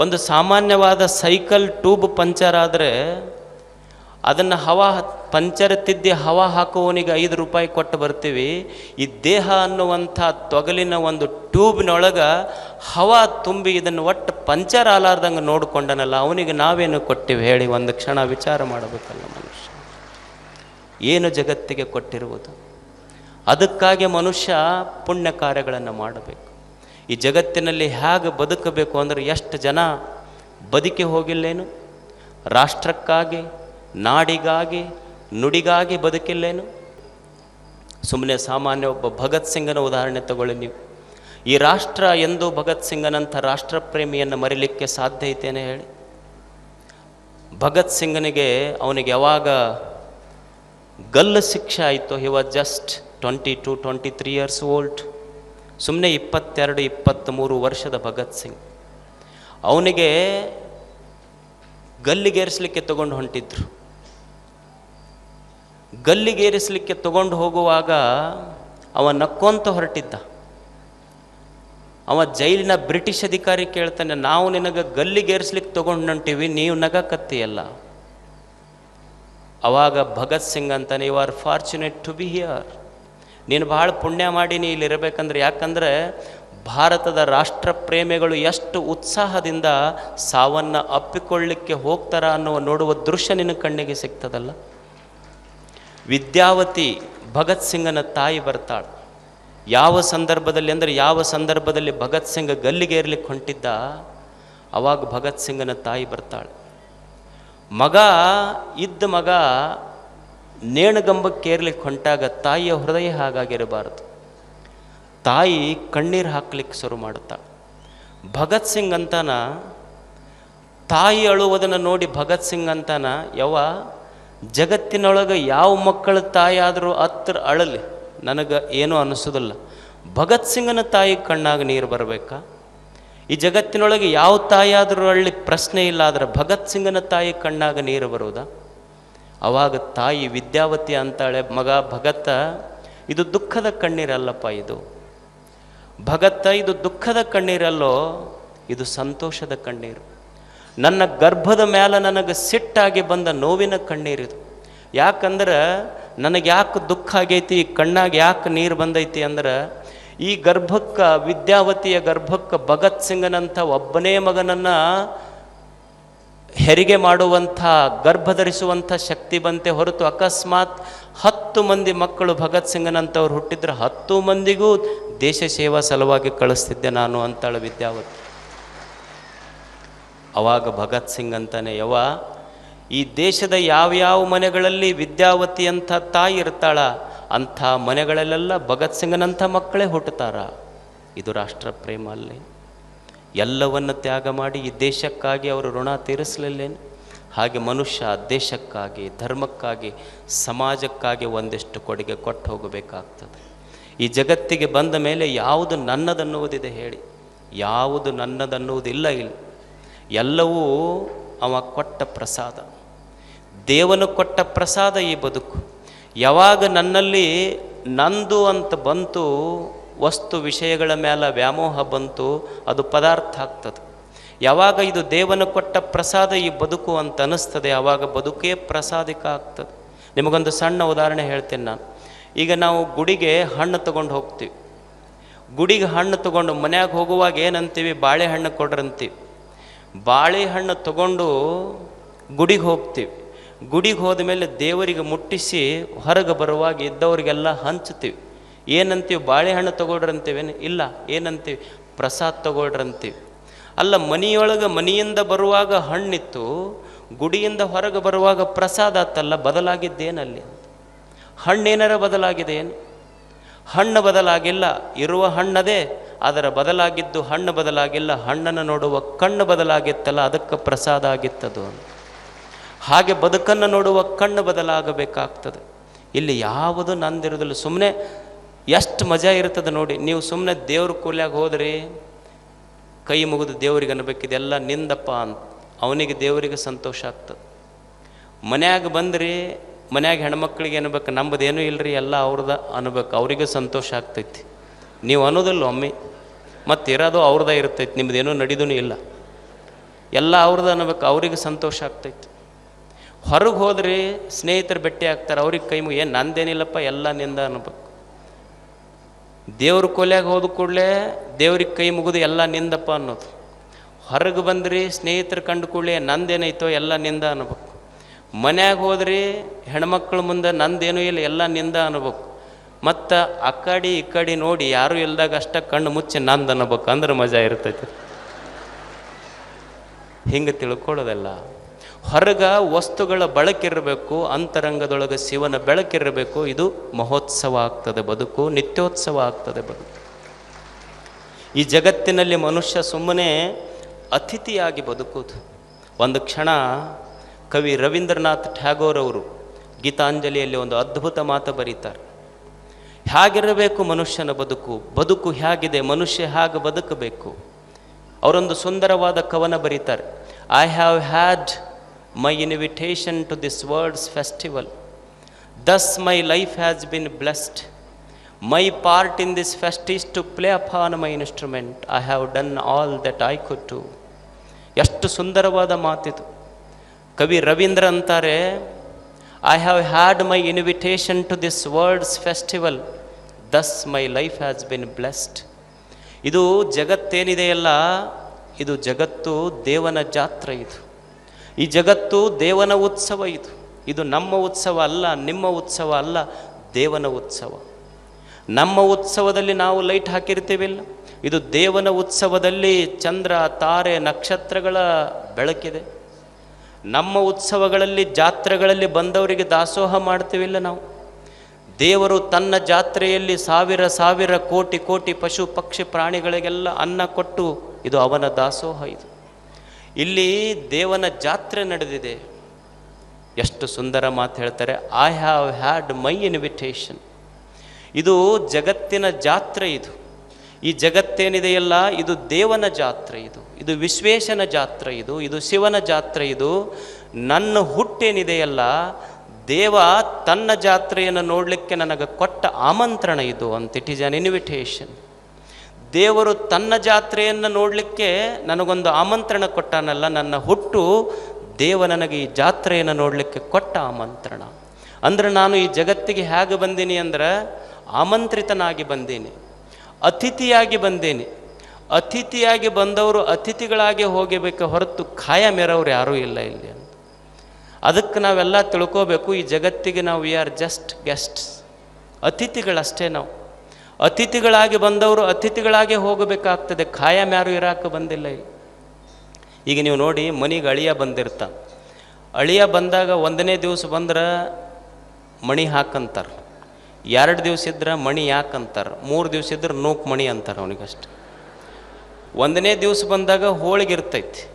ಒಂದು ಸಾಮಾನ್ಯವಾದ cycle tube puncture ಆದರೆ ಅದನ್ನು ಹವಾ ಪಂಚರ್ ತಿದ್ದಿ ಹವಾ ಹಾಕುವವನಿಗೆ ಐದು ರೂಪಾಯಿ ಕೊಟ್ಟು ಬರ್ತೀವಿ. ಈ ದೇಹ ಅನ್ನುವಂಥ ತೊಗಲಿನ ಒಂದು ಟ್ಯೂಬ್ನೊಳಗೆ ಹವಾ ತುಂಬಿ ಇದನ್ನು ಒಟ್ಟು ಪಂಚರ್ ಆಲಾರ್ದಂಗೆ ನೋಡಿಕೊಂಡನಲ್ಲ, ಅವನಿಗೆ ನಾವೇನು ಕೊಟ್ಟಿವಿ? ಹೇಳಿ ಒಂದು ಕ್ಷಣ ವಿಚಾರ ಮಾಡಬೇಕಲ್ಲ ಮನುಷ್ಯ. ಏನು ಜಗತ್ತಿಗೆ ಕೊಟ್ಟಿರುವುದು? ಅದಕ್ಕಾಗಿ ಮನುಷ್ಯ ಪುಣ್ಯ ಕಾರ್ಯಗಳನ್ನು ಮಾಡಬೇಕು. ಈ ಜಗತ್ತಿನಲ್ಲಿ ಹೇಗೆ ಬದುಕಬೇಕು ಅಂದರೆ ಎಷ್ಟು ಜನ ಬದುಕಿ ಹೋಗಿಲ್ಲೇನು? ರಾಷ್ಟ್ರಕ್ಕಾಗಿ, ನಾಡಿಗಾಗಿ, ನುಡಿಗಾಗಿ ಬದುಕಿಲ್ಲೇನು? ಸುಮ್ಮನೆ ಸಾಮಾನ್ಯ ಒಬ್ಬ ಭಗತ್ ಸಿಂಗನ ಉದಾಹರಣೆ ತಗೊಳ್ಳಿ ನೀವು. ಈ ರಾಷ್ಟ್ರ ಎಂದು ಭಗತ್ ಸಿಂಗನಂಥ ರಾಷ್ಟ್ರಪ್ರೇಮಿಯನ್ನು ಮರಿಲಿಕ್ಕೆ ಸಾಧ್ಯ ಐತೇನೆ ಹೇಳಿ. ಭಗತ್ ಸಿಂಗನಿಗೆ ಅವನಿಗೆ ಯಾವಾಗ ಗಲ್ಲು ಶಿಕ್ಷೆ ಆಯಿತು he was just twenty two twenty three years old ಸುಮ್ಮನೆ ಇಪ್ಪತ್ತೆರಡು, ಇಪ್ಪತ್ತ್ಮೂರು ವರ್ಷದ ಭಗತ್ ಸಿಂಗ್. ಅವನಿಗೆ ಗಲ್ಲಿಗೇರಿಸಲಿಕ್ಕೆ ತಗೊಂಡು ಹೊಂಟಿದ್ರು. ಗಲ್ಲಿಗೇರಿಸಲಿಕ್ಕೆ ತಗೊಂಡು ಹೋಗುವಾಗ ಅವ ನಕ್ಕೊಂತ ಹೊರಟಿದ್ದ. ಅವ ಜೈಲಿನ ಬ್ರಿಟಿಷ್ ಅಧಿಕಾರಿ ಕೇಳ್ತಾನೆ, ನಾವು ನಿನಗೆ ಗಲ್ಲಿಗೇರಿಸ್ಲಿಕ್ಕೆ ತಗೊಂಡು ಹೊಂಟೀವಿ, ನೀವು ನಗಕತ್ತೀಯಲ್ಲ. ಅವಾಗ ಭಗತ್ ಸಿಂಗ್ ಅಂತಾನೆ you are fortunate to be here ನೀನು ಭಾಳ ಪುಣ್ಯ ಮಾಡಿ ನೀ ಇಲ್ಲಿ ಇರಬೇಕಂದ್ರೆ, ಯಾಕಂದರೆ ಭಾರತದ ರಾಷ್ಟ್ರ ಪ್ರೇಮಿಗಳು ಎಷ್ಟು ಉತ್ಸಾಹದಿಂದ ಸಾವನ್ನು ಅಪ್ಪಿಕೊಳ್ಳಿಕ್ಕೆ ಹೋಗ್ತಾರ ಅನ್ನುವ ನೋಡುವ ದೃಶ್ಯ ನಿನ್ನ ಕಣ್ಣಿಗೆ ಸಿಗ್ತದಲ್ಲ? ವಿದ್ಯಾವತಿ ಭಗತ್ ಸಿಂಗನ ತಾಯಿ ಬರ್ತಾಳೆ. ಯಾವ ಸಂದರ್ಭದಲ್ಲಿ ಅಂದರೆ, ಯಾವ ಸಂದರ್ಭದಲ್ಲಿ ಭಗತ್ ಸಿಂಗ್ ಗಲ್ಲಿಗೆ ಏರ್ಲಿಕ್ಕೆ ಹೊಂಟಿದ್ದ? ಅವಾಗ ಭಗತ್ ಸಿಂಗನ ತಾಯಿ ಬರ್ತಾಳೆ. ಮಗ ಇದ್ದ ಮಗ ನೇಣಗಂಬಕ್ಕೆ ಏರ್ಲಿಕ್ಕೆ ಹೊಂಟಾಗ ತಾಯಿಯ ಹೃದಯ ಹಾಗಾಗಿರಬಾರದು. ತಾಯಿ ಕಣ್ಣೀರು ಹಾಕ್ಲಿಕ್ಕೆ ಶುರು ಮಾಡುತ್ತಾ, ಭಗತ್ ಸಿಂಗ್ ಅಂತಾನ? ತಾಯಿ ಅಳುವುದನ್ನು ನೋಡಿ ಭಗತ್ ಸಿಂಗ್ ಅಂತಾನ? ಯವ ಜಗತ್ತಿನೊಳಗೆ ಯಾವ ಮಕ್ಕಳ ತಾಯಿಯಾದರೂ ಹತ್ರ ಅಳಲಿ, ನನಗೆ ಏನೂ ಅನಿಸೋದಿಲ್ಲ. ಭಗತ್ ಸಿಂಗನ ತಾಯಿ ಕಣ್ಣಾಗ ನೀರು ಬರಬೇಕಾ? ಈ ಜಗತ್ತಿನೊಳಗೆ ಯಾವ ತಾಯಿಯಾದರೂ ಅಳ್ಳಿ ಪ್ರಶ್ನೆ ಇಲ್ಲ, ಆದರೆ ಭಗತ್ ಸಿಂಗನ ತಾಯಿ ಕಣ್ಣಾಗ ನೀರು ಬರುವುದಾ? ಅವಾಗ ತಾಯಿ ವಿದ್ಯಾವತಿ ಅಂತಾಳೆ ಮಗ ಭಗತ್ತ ಇದು ದುಃಖದ ಕಣ್ಣೀರಲ್ಲಪ್ಪ ಇದು. ಭಗತ್ತ ಇದು ದುಃಖದ ಕಣ್ಣೀರಲ್ಲೋ, ಇದು ಸಂತೋಷದ ಕಣ್ಣೀರು. ನನ್ನ ಗರ್ಭದ ಮೇಲೆ ನನಗೆ ಸಿಟ್ಟಾಗಿ ಬಂದ ನೋವಿನ ಕಣ್ಣೀರಿದು. ಯಾಕಂದ್ರೆ ನನಗೆ ಯಾಕೆ ದುಃಖ ಆಗೈತಿ ಕಣ್ಣಾಗ ಯಾಕೆ ನೀರು ಬಂದೈತಿ ಅಂದ್ರೆ, ಈ ಗರ್ಭಕ್ಕ, ವಿದ್ಯಾವತಿಯ ಗರ್ಭಕ್ಕ ಭಗತ್ ಸಿಂಗನಂಥ ಒಬ್ಬನೇ ಮಗನನ್ನು ಹೆರಿಗೆ ಮಾಡುವಂಥ, ಗರ್ಭಧರಿಸುವಂಥ ಶಕ್ತಿ ಬಂತೆ ಹೊರತು ಅಕಸ್ಮಾತ್ ಹತ್ತು ಮಂದಿ ಮಕ್ಕಳು ಭಗತ್ ಸಿಂಗನಂಥವ್ರು ಹುಟ್ಟಿದ್ರೆ ಹತ್ತು ಮಂದಿಗೂ ದೇಶ ಸೇವಾ ಸಲುವಾಗಿ ಕಳಿಸ್ತಿದ್ದೆ ನಾನು ಅಂತಾಳು ವಿದ್ಯಾವತಿ. ಅವಾಗ ಭಗತ್ ಸಿಂಗ್ ಅಂತಾನೆ ಯವ ಈ ದೇಶದ ಯಾವ್ಯಾವ ಮನೆಗಳಲ್ಲಿ ವಿದ್ಯಾವತಿ ಅಂತ ತಾಯಿ ಇರ್ತಾಳ, ಅಂಥ ಮನೆಗಳಲ್ಲೆಲ್ಲ ಭಗತ್ ಸಿಂಗನಂಥ ಮಕ್ಕಳೇ ಹುಟ್ಟುತ್ತಾರ? ಇದು ರಾಷ್ಟ್ರ ಪ್ರೇಮ ಅಲ್ಲಿ. ಎಲ್ಲವನ್ನು ತ್ಯಾಗ ಮಾಡಿ ಈ ದೇಶಕ್ಕಾಗಿ ಅವರು ಋಣ ತೀರಿಸಲಿಲ್ಲೇನು? ಹಾಗೆ ಮನುಷ್ಯ ದೇಶಕ್ಕಾಗಿ, ಧರ್ಮಕ್ಕಾಗಿ, ಸಮಾಜಕ್ಕಾಗಿ ಒಂದಿಷ್ಟು ಕೊಡುಗೆ ಕೊಟ್ಟು ಹೋಗಬೇಕಾಗ್ತದೆ. ಈ ಜಗತ್ತಿಗೆ ಬಂದ ಮೇಲೆ ಯಾವುದು ನನ್ನದನ್ನುವುದಿದೆ ಹೇಳಿ. ಯಾವುದು ನನ್ನದನ್ನುವುದಿಲ್ಲ ಇಲ್ಲ. ಎಲ್ಲವೂ ಅವ ಕೊಟ್ಟ ಪ್ರಸಾದ. ದೇವನು ಕೊಟ್ಟ ಪ್ರಸಾದ ಈ ಬದುಕು. ಯಾವಾಗ ನನ್ನಲ್ಲಿ ನಂದು ಅಂತ ಬಂತು ವಸ್ತು ವಿಷಯಗಳ ಮೇಲೆ ವ್ಯಾಮೋಹ ಬಂತು, ಅದು ಪದಾರ್ಥ ಆಗ್ತದೆ. ಯಾವಾಗ ಇದು ದೇವನು ಕೊಟ್ಟ ಪ್ರಸಾದ ಈ ಬದುಕು ಅಂತ ಅನ್ನಿಸ್ತದೆ ಆವಾಗ ಬದುಕೇ ಪ್ರಸಾದಿಕ ಆಗ್ತದೆ. ನಿಮಗೊಂದು ಸಣ್ಣ ಉದಾಹರಣೆ ಹೇಳ್ತೇನೆ ನಾನು. ಈಗ ನಾವು ಗುಡಿಗೆ ಹಣ್ಣು ತೊಗೊಂಡು ಹೋಗ್ತೀವಿ. ಗುಡಿಗೆ ಹಣ್ಣು ತೊಗೊಂಡು ಮನ್ಯಾಗ ಹೋಗುವಾಗ ಏನಂತೀವಿ? ಬಾಳೆಹಣ್ಣು ಕೊಡ್ರಂತೀವಿ. ಬಾಳೆಹಣ್ಣು ತಗೊಂಡು ಗುಡಿಗೆ ಹೋಗ್ತೀವಿ. ಗುಡಿಗೆ ಹೋದ ಮೇಲೆ ದೇವರಿಗೆ ಮುಟ್ಟಿಸಿ ಹೊರಗೆ ಬರುವಾಗ ಇದ್ದವರಿಗೆಲ್ಲ ಹಂಚ್ತೀವಿ. ಏನಂತೀವಿ? ಬಾಳೆಹಣ್ಣು ತಗೊಳ್ರಂತೀವೇನು? ಇಲ್ಲ. ಏನಂತೀವಿ? ಪ್ರಸಾದ ತಗೊಳ್ರಂತೀವಿ. ಅಲ್ಲ, ಮನೆಯೊಳಗೆ ಮನೆಯಿಂದ ಬರುವಾಗ ಹಣ್ಣಿತ್ತು, ಗುಡಿಯಿಂದ ಹೊರಗೆ ಬರುವಾಗ ಪ್ರಸಾದ ಆತಲ್ಲ, ಬದಲಾಗಿದ್ದೇನಲ್ಲಿ ಹಣ್ಣೇನಾರ ಬದಲಾಗಿದೆ ಏನು ಹಣ್ಣು ಬದಲಾಗಿಲ್ಲ, ಇರುವ ಹಣ್ಣದೇ, ಅದರ ಬದಲಾಗಿದ್ದು ಹಣ್ಣು ಬದಲಾಗಿಲ್ಲ, ಹಣ್ಣನ್ನು ನೋಡುವ ಕಣ್ಣು ಬದಲಾಗಿತ್ತಲ್ಲ, ಅದಕ್ಕೆ ಪ್ರಸಾದ ಆಗಿತ್ತದು ಹಾಗೆ ಬದುಕನ್ನು ನೋಡುವ ಕಣ್ಣು ಬದಲಾಗಬೇಕಾಗ್ತದೆ. ಇಲ್ಲಿ ಯಾವುದು ನಂದಿರೋದಿಲ್ಲ. ಸುಮ್ಮನೆ ಎಷ್ಟು ಮಜಾ ಇರ್ತದೆ ನೋಡಿ, ನೀವು ಸುಮ್ಮನೆ ದೇವ್ರ ಕೂಲ್ಯಾಗ ಹೋದ್ರಿ, ಕೈ ಮುಗಿದು ದೇವರಿಗೆ ಅನ್ಬೇಕು, ಇದೆಲ್ಲ ನಿಂದಪ್ಪ ಅಂತ. ಅವನಿಗೆ ದೇವರಿಗೆ ಸಂತೋಷ ಆಗ್ತದೆ. ಮನ್ಯಾಗ ಬಂದ್ರಿ, ಮನ್ಯಾಗ ಹೆಣ್ಮಕ್ಳಿಗೆ ಅನ್ಬೇಕು ನಮ್ಮದೇನೂ ಇಲ್ಲರಿ ಎಲ್ಲ ಅವ್ರದ ಅನ್ಬೇಕು, ಅವರಿಗೆ ಸಂತೋಷ ಆಗ್ತೈತಿ. ನೀವು ಅನ್ನೋದಿಲ್ಲ ಒಮ್ಮೆ. ಮತ್ತು ಇರೋದು ಅವ್ರದ್ದೇ ಇರ್ತೈತಿ ನಿಮ್ಮದೇನೂ ನಡೀದೂ ಇಲ್ಲ. ಎಲ್ಲ ಅವ್ರದ್ದು ಅನ್ಬೇಕು, ಅವ್ರಿಗೆ ಸಂತೋಷ ಆಗ್ತೈತಿ. ಹೊರಗೆ ಹೋದ್ರಿ, ಸ್ನೇಹಿತರು ಭೇಟಿ ಆಗ್ತಾರೆ, ಅವ್ರಿಗೆ ಕೈ ಮುಗಿ ಏನು ನಂದೇನಿಲ್ಲಪ್ಪ, ಎಲ್ಲ ನಿಂದ ಅನ್ಬೇಕು. ದೇವ್ರ ಕೊಲೆಯಾಗ ಹೋದ ಕೂಡಲೇ ದೇವ್ರಿಗೆ ಕೈ ಮುಗಿದು ಎಲ್ಲ ನಿಂದಪ್ಪ ಅನ್ನೋದು. ಹೊರಗೆ ಬಂದ್ರಿ, ಸ್ನೇಹಿತರು ಕಂಡು ಕೂಡಲೇ ನಂದೇನೈತೋ ಎಲ್ಲ ನಿಂದ ಅನ್ಬೇಕು. ಮನ್ಯಾಗ ಹೋದ್ರಿ, ಹೆಣ್ಮಕ್ಳ ಮುಂದೆ ನಂದೇನೂ ಇಲ್ಲ, ಎಲ್ಲ ನಿಂದ ಅನ್ಬೇಕು. ಮತ್ತು ಆ ಕಡೆ ಈ ಕಡೆ ನೋಡಿ ಯಾರೂ ಇಲ್ದಾಗ ಅಷ್ಟ ಕಣ್ಣು ಮುಚ್ಚಿ ನಂದು ಅನ್ಬೇಕು, ಅಂದ್ರೆ ಮಜಾ ಇರ್ತೈತಿ. ಹಿಂಗೆ ತಿಳ್ಕೊಳ್ಳೋದಲ್ಲ. ಹೊರಗ ವಸ್ತುಗಳ ಬಳಕಿರಬೇಕು ಅಂತರಂಗದೊಳಗೆ ಶಿವನ ಬೆಳಕಿರಬೇಕು, ಇದು ಮಹೋತ್ಸವ ಆಗ್ತದೆ ಬದುಕು, ನಿತ್ಯೋತ್ಸವ ಆಗ್ತದೆ ಬದುಕು. ಈ ಜಗತ್ತಿನಲ್ಲಿ ಮನುಷ್ಯ ಸುಮ್ಮನೆ ಅತಿಥಿಯಾಗಿ ಬದುಕುವುದು. ಒಂದು ಕ್ಷಣ ಕವಿ ರವೀಂದ್ರನಾಥ್ ಟ್ಯಾಗೋರ್ ಅವರು ಗೀತಾಂಜಲಿಯಲ್ಲಿ ಒಂದು ಅದ್ಭುತ ಮಾತು ಬರೀತಾರೆ. ಹೇಗಿರಬೇಕು ಮನುಷ್ಯನ ಬದುಕು? ಬದುಕು ಹೇಗಿದೆ? ಮನುಷ್ಯ ಹೇಗೆ ಬದುಕಬೇಕು? ಅವರೊಂದು ಸುಂದರವಾದ ಕವನ ಬರೀತಾರೆ. I have had my invitation to this world's festival. Thus, my life has been blessed. My part in this fest is to play upon my instrument. I have done all that I could do. ಎಷ್ಟು ಸುಂದರವಾದ ಮಾತಿದು ಕವಿ ರವೀಂದ್ರ ಅಂತಾರೆ I have had my invitation to this world's festival thus my life has been blessed ಇದು ಜಗತ್ತೇನಿದೆಯಲ್ಲ ಇದು ಜಗತ್ತು ದೇವನ ಜಾತ್ರೆ ಇದು ಈ ಜಗತ್ತು ದೇವನ ಉತ್ಸವ ಇದು. ಇದು ನಮ್ಮ ಉತ್ಸವ ಅಲ್ಲ, ನಿಮ್ಮ ಉತ್ಸವ ಅಲ್ಲ, ದೇವನ ಉತ್ಸವ. ನಮ್ಮ ಉತ್ಸವದಲ್ಲಿ ನಾವು ಲೈಟ್ ಹಾಕಿರ್ತೀವಿಲ್ಲ. ಇದು ದೇವನ ಉತ್ಸವದಲ್ಲಿ ಚಂದ್ರ, ತಾರೆ, ನಕ್ಷತ್ರಗಳ ಬೆಳಕಿದೆ. ನಮ್ಮ ಉತ್ಸವಗಳಲ್ಲಿ, ಜಾತ್ರೆಗಳಲ್ಲಿ ಬಂದವರಿಗೆ ದಾಸೋಹ ಮಾಡ್ತೀವಿಲ್ಲ ನಾವು. ದೇವರು ತನ್ನ ಜಾತ್ರೆಯಲ್ಲಿ ಸಾವಿರ ಸಾವಿರ ಕೋಟಿ ಕೋಟಿ ಪಶು, ಪಕ್ಷಿ, ಪ್ರಾಣಿಗಳಿಗೆಲ್ಲ ಅನ್ನ ಕೊಟ್ಟು ಇದು ಅವನ ದಾಸೋಹ ಇದು. ಇಲ್ಲಿ ದೇವನ ಜಾತ್ರೆ ನಡೆದಿದೆ. ಎಷ್ಟು ಸುಂದರ ಮಾತು ಹೇಳ್ತಾರೆ I have had my invitation ಇದು ಜಗತ್ತಿನ ಜಾತ್ರೆ ಇದು. ಈ ಜಗತ್ತೇನಿದೆಯಲ್ಲ, ಇದು ದೇವನ ಜಾತ್ರೆ ಇದು. ಇದು ವಿಶ್ವೇಶನ ಜಾತ್ರೆ ಇದು. ಇದು ಶಿವನ ಜಾತ್ರೆ ಇದು. ನನ್ನ ಹುಟ್ಟೇನಿದೆಯಲ್ಲ, ದೇವ ತನ್ನ ಜಾತ್ರೆಯನ್ನು ನೋಡಲಿಕ್ಕೆ ನನಗೆ ಕೊಟ್ಟ ಆಮಂತ್ರಣ ಇದು ಅಂತ. ಇಟ್ ಈಸ್ ಅನ್ ಇನ್ವಿಟೇಷನ್ ದೇವರು ತನ್ನ ಜಾತ್ರೆಯನ್ನು ನೋಡಲಿಕ್ಕೆ ನನಗೊಂದು ಆಮಂತ್ರಣ ಕೊಟ್ಟನಲ್ಲ, ನನ್ನ ಹುಟ್ಟು ದೇವ ನನಗೆ ಈ ಜಾತ್ರೆಯನ್ನು ನೋಡಲಿಕ್ಕೆ ಕೊಟ್ಟ ಆಮಂತ್ರಣ. ಅಂದ್ರೆ ನಾನು ಈ ಜಗತ್ತಿಗೆ ಹೇಗೆ ಬಂದೀನಿ ಅಂದ್ರೆ ಆಮಂತ್ರಿತನಾಗಿ ಬಂದೀನಿ, ಅತಿಥಿಯಾಗಿ ಬಂದೇನೆ. ಅತಿಥಿಯಾಗಿ ಬಂದವರು ಅತಿಥಿಗಳಾಗಿ ಹೋಗಬೇಕು ಹೊರತು ಖಾಯಂ ಇರೋರು ಯಾರೂ ಇಲ್ಲ ಇಲ್ಲಿ ಅಂತ. ಅದಕ್ಕೆ ನಾವೆಲ್ಲ ತಿಳ್ಕೋಬೇಕು, ಈ ಜಗತ್ತಿಗೆ ನಾವು ವಿ ಆರ್ ಜಸ್ಟ್ ಗೆಸ್ಟ್ಸ್ ಅತಿಥಿಗಳಷ್ಟೇ ನಾವು. ಅತಿಥಿಗಳಾಗಿ ಬಂದವರು ಅತಿಥಿಗಳಾಗಿ ಹೋಗಬೇಕಾಗ್ತದೆ. ಖಾಯಂ ಯಾರು ಇರಾಕ ಬಂದಿಲ್ಲ ಈಗ. ನೀವು ನೋಡಿ ಮನೆಗೆ ಅಳಿಯ ಬಂದಿರ್ತ. ಅಳಿಯ ಬಂದಾಗ ಒಂದನೇ ದಿವಸ ಬಂದ್ರೆ ಮಣಿ ಹಾಕಂತಾರೆ. ಎರಡು ದಿವಸ ಇದ್ರೆ ಮಣಿ ಯಾಕಂತಾರೆ. ಮೂರು ದಿವಸ ಇದ್ರೆ ನೂಕು ಮಣಿ ಅಂತಾರೆ ಅವನಿಗಷ್ಟು ಒಂದನೇ ದಿವಸ ಬಂದಾಗ ಹೋಳಿಗೆ ಇರ್ತೈತಿ.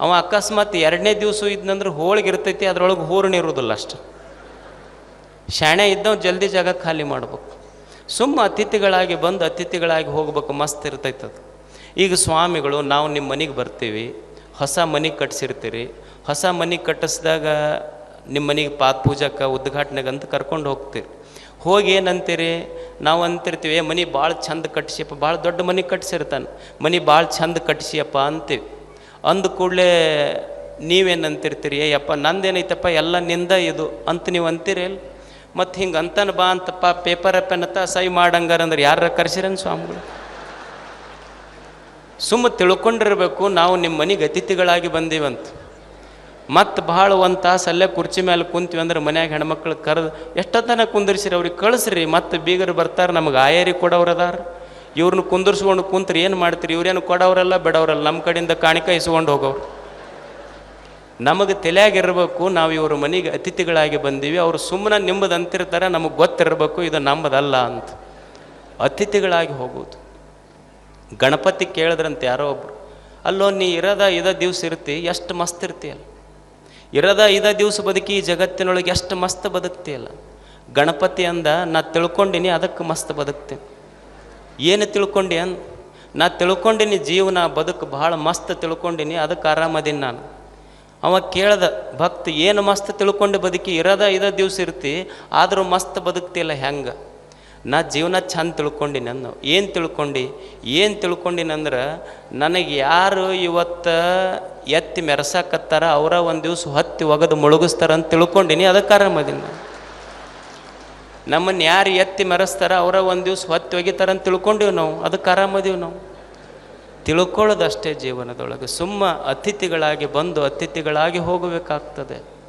ಅವ ಅಕಸ್ಮಾತ್ ಎರಡನೇ ದಿವಸ ಇದ್ನಂದ್ರೆ ಹೋಳಿಗೆ ಇರ್ತೈತಿ, ಅದ್ರೊಳಗೆ ಹೂರ್ಣ ಇರೋದಿಲ್ಲ ಅಷ್ಟು. ಶಾಣೆ ಇದ್ದವ್ ಜಲ್ದಿ ಜಾಗ ಖಾಲಿ ಮಾಡ್ಬೇಕು. ಸುಮ್ಮ ಅತಿಥಿಗಳಾಗಿ ಬಂದು ಅತಿಥಿಗಳಾಗಿ ಹೋಗ್ಬೇಕು ಮಸ್ತ್ ಇರ್ತೈತದು ಈಗ ಸ್ವಾಮಿಗಳು, ನಾವು ನಿಮ್ಮ ಮನೆಗೆ ಬರ್ತೀವಿ, ಹೊಸ ಮನೆ ಕಟ್ಸಿರ್ತೀರಿ, ಹೊಸ ಮನೆ ಕಟ್ಟಿಸಿದಾಗ ನಿಮ್ಮ ಮನೆಗೆ ಪಾತ್ ಪೂಜಕ್ಕೆ ಉದ್ಘಾಟನೆಗೆ ಅಂತ ಕರ್ಕೊಂಡು ಹೋಗ್ತೀರಿ. ಹೋಗಿ ಏನಂತೀರಿ? ನಾವು ಅಂತಿರ್ತೀವಿ ಮನೆ ಭಾಳ ಚಂದ ಕಟ್ಟಿಸಿಯಪ್ಪ ಭಾಳ ದೊಡ್ಡ ಮನೆ ಕಟ್ಸಿರ್ತಾನೆ, ಮನೆ ಭಾಳ ಚಂದ ಕಟ್ಸಿಯಪ್ಪ ಅಂತೀವಿ. ಅಂದ ಕೂಡಲೇ ನೀವೇನು ಅಂತಿರ್ತೀರಿ ಏ ಯಪ್ಪ ನಂದೇನೈತಪ್ಪ, ಎಲ್ಲ ನಿಂದ ಇದು ಅಂತ ನೀವು ಅಂತೀರಿ ಮತ್ತು ಹಿಂಗೆ ಅಂತನ ಬಾ ಅಂತಪ್ಪ ಪೇಪರ್ ಪೆನ್ನತ್ತ ಸೈ ಮಾಡಂಗಾರ ಅಂದ್ರೆ ಯಾರ ಕರ್ಸಿರನ್ ಸ್ವಾಮಿಗಳು? ಸುಮ್ಮ ತಿಳ್ಕೊಂಡಿರ್ಬೇಕು, ನಾವು ನಿಮ್ಮ ಮನೆಗೆ ಅತಿಥಿಗಳಾಗಿ ಬಂದೀವಂತ. ಮತ್ತು ಭಾಳ ಒಂದು ತಾಸು ಅಲ್ಲೇ ಕುರ್ಚಿ ಮೇಲೆ ಕುಂತೀವಿ ಅಂದ್ರೆ ಮನ್ಯಾಗ ಹೆಣ್ಮಕ್ಳು ಕರೆದು, ಎಷ್ಟೊತ್ತನ ಕುಂದಿರ್ಸಿರಿ ಅವ್ರಿಗೆ? ಕಳಿಸ್ರಿ, ಮತ್ತು ಬೀಗರು ಬರ್ತಾರೆ, ನಮಗೆ ಆಯರಿ ಕೊಡೋರು ಅದಾರ. ಇವ್ರನ್ನ ಕುಂದಿರ್ಸ್ಕೊಂಡು ಕುಂತ್ರಿ ಏನು ಮಾಡ್ತೀರಿ? ಇವ್ರೇನು ಕೊಡೋರಲ್ಲ ಬಿಡೋರಲ್ಲ ನಮ್ಮ ಕಡೆಯಿಂದ ಕಾಣಿಕೆ ಇಸ್ಕೊಂಡು ಹೋಗೋರು. ನಮಗೆ ತಲೆಯಾಗಿರ್ಬೇಕು, ನಾವು ಇವ್ರ ಮನೆಗೆ ಅತಿಥಿಗಳಾಗಿ ಬಂದೀವಿ, ಅವರು ಸುಮ್ಮನೆ ನಿಮ್ಮದು ಅಂತಿರ್ತಾರೆ ನಮಗೆ ಗೊತ್ತಿರಬೇಕು, ಇದು ನಮ್ಮದಲ್ಲ ಅಂತ. ಅತಿಥಿಗಳಾಗಿ ಹೋಗೋದು. ಗಣಪತಿ ಕೇಳಿದ್ರಂತೆ ಯಾರೋ ಒಬ್ರು, ಅಲ್ಲೋ, ನೀ ಇರದ ಇದ ದಿವ್ಸ ಇರ್ತಿ, ಎಷ್ಟು ಮಸ್ತ್ ಇರ್ತೀಯಲ್ಲ ಇರದ ಇದ ದಿವ್ಸ ಬದುಕಿ ಈ ಜಗತ್ತಿನೊಳಗೆ ಎಷ್ಟು ಮಸ್ತ್ ಬದುಕ್ತಿಯಲ್ಲ ಗಣಪತಿ ಅಂದ, ನಾ ತಿಳ್ಕೊಂಡಿನಿ ಅದಕ್ಕೆ ಮಸ್ತ್ ಬದುಕ್ತೀನಿ ಏನು ತಿಳ್ಕೊಂಡಿ ಅಂದ್ ನಾ ತಿಳ್ಕೊಂಡಿನಿ, ಜೀವನ ಬದುಕು ಭಾಳ ಮಸ್ತ್ ತಿಳ್ಕೊಂಡಿನಿ ಅದಕ್ಕೆ ಆರಾಮದೀನಿ ನಾನು. ಅವ ಕೇಳ್ದ, ಭಕ್ತ, ಏನು ಮಸ್ತ್ ತಿಳ್ಕೊಂಡು ಬದುಕಿ? ಇರದ ಇದ ದಿವ್ಸ ಇರ್ತಿ, ಆದರೂ ಮಸ್ತ್ ಬದುಕ್ತಿಲ್ಲ ಹೆಂಗೆ? ನಾ ಜೀವನ ಚಂದ ತಿಳ್ಕೊಂಡಿನಿ ನಾನು ಏನು ತಿಳ್ಕೊಂಡು? ಏನು ತಿಳ್ಕೊಂಡಿನಂದ್ರೆ ನನಗೆ ಯಾರು ಇವತ್ತು ಎತ್ತಿ ಮೆರೆಸಾಕತ್ತಾರ, ಅವರ ಒಂದು ದಿವ್ಸ ಹೊತ್ತಿ ಒಗದು ಮುಳುಗಿಸ್ತಾರ ಅಂತ ತಿಳ್ಕೊಂಡಿನಿ ಅದಕ್ಕೆ ಆರಾಮದಿನ ನಾನು. ನಮ್ಮನ್ನು ಯಾರು ಎತ್ತಿ ಮೆರೆಸ್ತಾರ, ಅವರ ಒಂದು ದಿವ್ಸ ಹೊತ್ತಿ ಒಗಿತಾರ ಅಂತ ತಿಳ್ಕೊಂಡಿವಿ ನಾವು ಅದಕ್ಕೆ ಆರಾಮದೀವಿ ನಾವು. ತಿಳ್ಕೊಳ್ಳೋದಷ್ಟೇ ಜೀವನದೊಳಗೆ. ಸುಮ್ಮ ಅತಿಥಿಗಳಾಗಿ ಬಂದು ಅತಿಥಿಗಳಾಗಿ ಹೋಗಬೇಕಾಗ್ತದೆ.